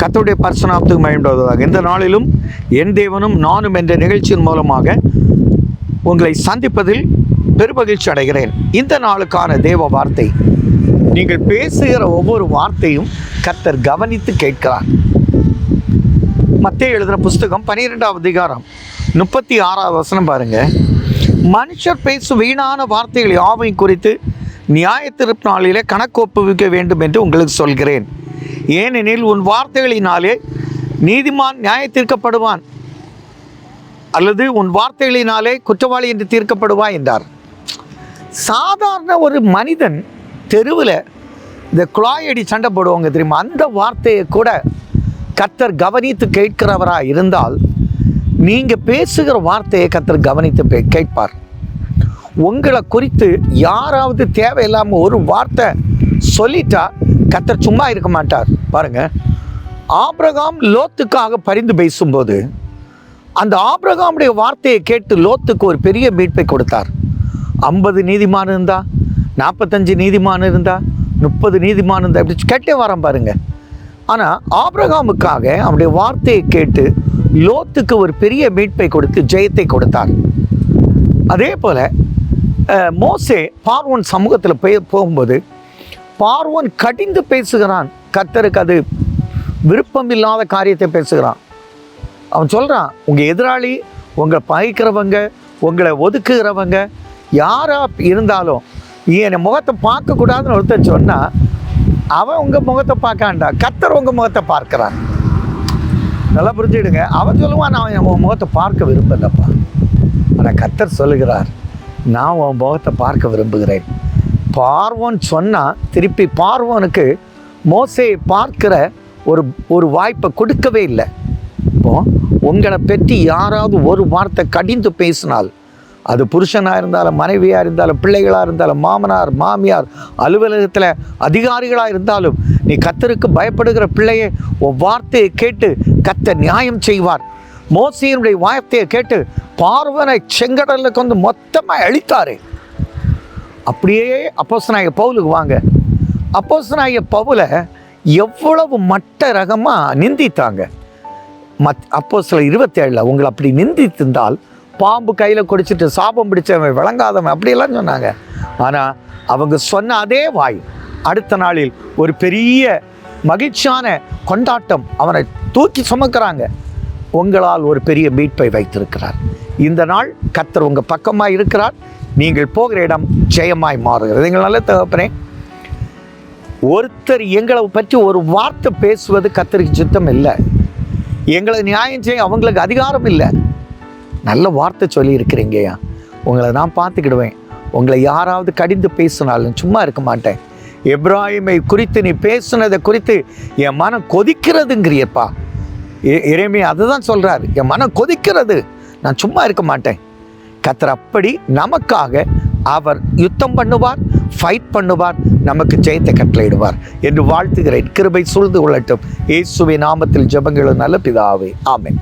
கத்தோடைய பர்சனாப்துக்கு மயம்படுவதாக இந்த நாளிலும் என் தேவனும் நானும் என்ற நிகழ்ச்சியின் மூலமாக உங்களை சந்திப்பதில் பெருமகிழ்ச்சி அடைகிறேன். இந்த நாளுக்கான தேவ வார்த்தை. நீங்கள் பேசுகிற ஒவ்வொரு வார்த்தையும் கத்தர் கவனித்து கேட்கிறார். மத்திய எழுதின புஸ்தகம் பன்னிரெண்டாவது அதிகாரம் முப்பத்தி ஆறாவது வசனம் பாருங்க. மனுஷர் பேசும் வீணான வார்த்தைகள் யாவையும் குறித்து நியாய நாளிலே கணக்கு ஒப்புவிக்க வேண்டும் என்று உங்களுக்கு சொல்கிறேன். ஏனெனில் உன் வார்த்தைகளினாலே நீதிமான் நியாய தீர்க்கப்படுவான் அல்லது உன் வார்த்தைகளினாலே குற்றவாளி என்று தீர்க்கப்படுவாய் என்றார். சாதாரண ஒரு மனிதன் தெருவில் இந்த குழாயடி சண்டை போடுவாங்க தெரியுமா? அந்த வார்த்தையை கூட கத்தர் கவனித்து கேட்கிறவராக இருந்தால் நீங்கள் பேசுகிற வார்த்தையை கத்தர் கவனித்து பே- கேட்பார். உங்களை குறித்து யாராவது தேவையில்லாமல் ஒரு வார்த்தை சொல்லிட்டா கத்தர் சும்மா இருக்க மாட்டார். பாருங்க. ஆபிரகாம் லோத்துக்காக பரிந்து பேசும்போது அந்த ஆபிரகாமுடைய வார்த்தையை கேட்டு லோத்துக்கு ஒரு பெரிய மீட்பை கொடுத்தார். ஐம்பது நீதிமான் இருந்தா நாற்பத்தஞ்சு நீதிமான் இருந்தா முப்பது நீதிமான் இருந்தா இப்படி கேட்டே வரான் பாருங்க. ஆனால் ஆபிரகாமுக்காக அவனுடைய வார்த்தையை கேட்டு லோத்துக்கு ஒரு பெரிய மீட்பை கொடுத்து ஜெயத்தை கொடுத்தார். அதே போல் மோசே பார்வன் சமூகத்தில் போய் போகும்போது பார்வோன் கடிந்து பேசுகிறான். கத்தருக்கு அது விருப்பமில்லாத காரியத்தை பேசுகிறான். அவன் சொல்கிறான் உங்கள் எதிராளி உங்களை பகைக்கிறவங்க உங்களை ஒதுக்குகிறவங்க யாராக இருந்தாலும் என் முகத்தை பார்க்கக்கூடாதுன்னு ஒருத்தன் சொன்னால் அவன் உங்கள் முகத்தை பார்க்காண்டா கத்தர் உங்கள் முகத்தை பார்க்குறான் நல்லா புரிஞ்சுடுங்க அவன் சொல்லுவான் நான் என் உன் முகத்தை பார்க்க விரும்பலப்பா. ஆனால் கத்தர் சொல்லுகிறார் நான் உன் முகத்தை பார்க்க விரும்புகிறேன். பார்வோன் சொன்னால் திருப்பி பார்வோனுக்கு மோசையை பார்க்கிற ஒரு ஒரு வாய்ப்பை கொடுக்கவே இல்லை. இப்போ உங்களை பற்றி யாராவது ஒரு வார்த்தை கடிந்து பேசினால் அது புருஷனாக இருந்தாலும் மனைவியாக இருந்தாலும் பிள்ளைகளாக இருந்தாலும் மாமனார் மாமியார் அலுவலகத்தில் அதிகாரிகளாக இருந்தாலும் நீ கத்தருக்கு பயப்படுகிற பிள்ளையை உன் வார்த்தையை கேட்டு கத்த நியாயம் செய்வார். மோசையினுடைய வார்த்தையை கேட்டு பார்வனை செங்கடலில் கொண்டு மொத்தமாக அழித்தாரு. அப்படியே அப்போசனாய பவுலுக்கு வாங்க. அப்போசனாய பவுலை எவ்வளவு மட்ட ரகமாக நிந்தித்தாங்க. மத் அப்போ சில இருபத்தேழில் உங்களை அப்படி நிந்தித்திருந்தால் பாம்பு கையில் குடிச்சிட்டு சாபம் பிடிச்சவன் விளங்காதவன் அப்படியெல்லாம் சொன்னாங்க. ஆனால் அவங்க சொன்ன அதே வாய் அடுத்த நாளில் ஒரு பெரிய மகிழ்ச்சியான கொண்டாட்டம் அவனை தூக்கி சுமக்கிறாங்க. உங்களால் ஒரு பெரிய மீட்பை வைத்திருக்கிறார். இந்த நாள் கத்தர் உங்கள் பக்கமாக இருக்கிறார். நீங்கள் போகிற இடம் ஜெயமாய் மாறுகிறது. எங்கள் நல்ல தகப்பனே ஒருத்தர் எங்களை பற்றி ஒரு வார்த்தை பேசுவது கத்தருக்கு சித்தம் இல்லை. எங்களை நியாயம் செய்ய அவங்களுக்கு அதிகாரம் இல்லை. நல்ல வார்த்தை சொல்லி இருக்கிறீங்கய்யா உங்களை நான் பார்த்துக்கிடுவேன். உங்களை யாராவது கடிந்து பேசினாலும் சும்மா இருக்க மாட்டேன். எப்ராஹிமை குறித்து நீ பேசுனதை குறித்து என் மனம் கொதிக்கிறதுங்கிறியப்பா. இறைமை அதை தான் சொல்கிறார் என் மனம் கொதிக்கிறது. நான் சும்மா இருக்க மாட்டேன். கத்தர் அப்படி நமக்காக அவர் யுத்தம் பண்ணுவார் ஃபைட் பண்ணுவார் நமக்கு ஜெயத்தை கட்டளையிடுவார் என்று வாழ்த்துகிறேன். கிருபை சூழ்ந்து கொள்ளட்டும். இயேசுவை நாமத்தில் ஜெபங்களும் நல்ல பிதாவே. ஆமேன்.